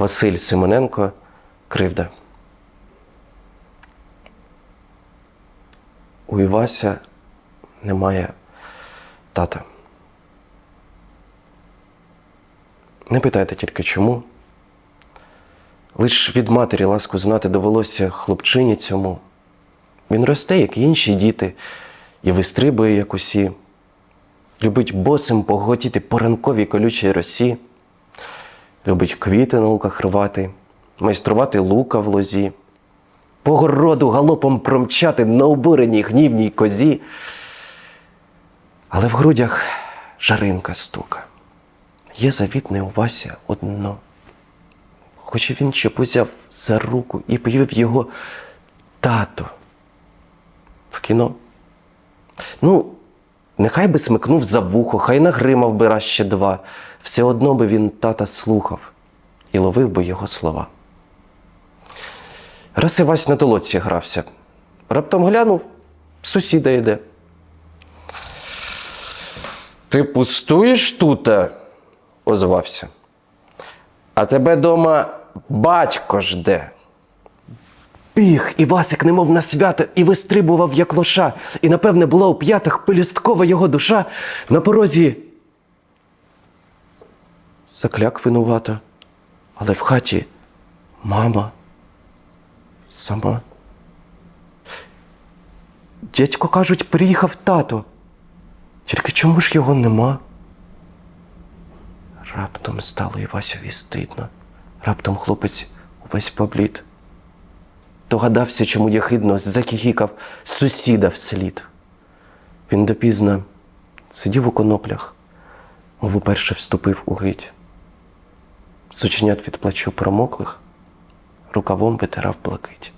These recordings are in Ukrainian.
Василь Симоненко Кривда. У Івася немає тата. Не питайте тільки чому. Лиш від матері ласку знати довелося хлопчині цьому. Він росте, як і інші діти, і вистрибує, як усі. Любить босим поготіти по ранковій колючій росі. Любить квіти на луках рвати, майструвати лука в лозі, по городу галопом промчати на обуреній гнівній козі. Але в грудях жаринка стука. Є завітне у Вася одно. Хоче він, щоб узяв за руку і повів його тато в кіно. Ну, нехай би смикнув за вухо, хай нагримав би раз ще два. Все одно би він тата слухав і ловив би його слова. Раз Івась на толоці грався. Раптом глянув, сусіда йде. Ти пустуєш тута? озвався. А тебе дома батько жде. Біг, і Васик, немов на свято, і вистрибував, як лоша, і, напевне, була у п'ятах пелюсткова його душа на порозі. Закляк винувато, але в хаті мама сама. Дядько, кажуть, приїхав тато. Тільки чому ж його нема? Раптом стало Івасові стидно. Раптом хлопець увесь поблід. Догадався, чому ягидно захихікав сусіда вслід. Він допізно сидів у коноплях, мов уперше вступив у гить. З оченят від плачу промоклих, рукавом витирав блакить.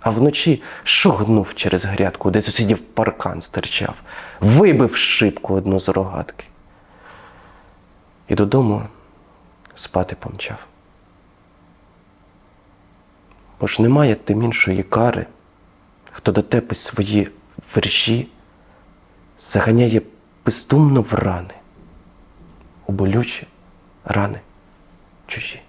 А вночі шогнув через грядку, де сусідів паркан стирчав, вибив шибку одну з рогатки. І додому спати помчав. Бо ж немає тим іншої кари, хто до тебе свої верші заганяє бездумно в рани, у болючі рани чужі.